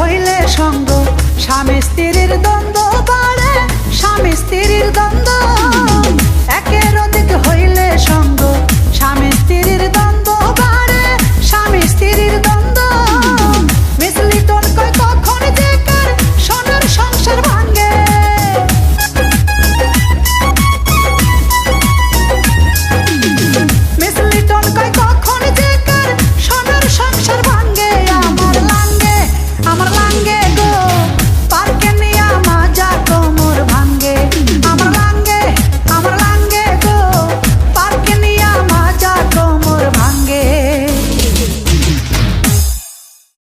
হইলে সঙ্গ স্বামী স্ত্রীর দ্বন্দ্ব বাড়ে স্বামী স্ত্রীর দ্বন্দ্ব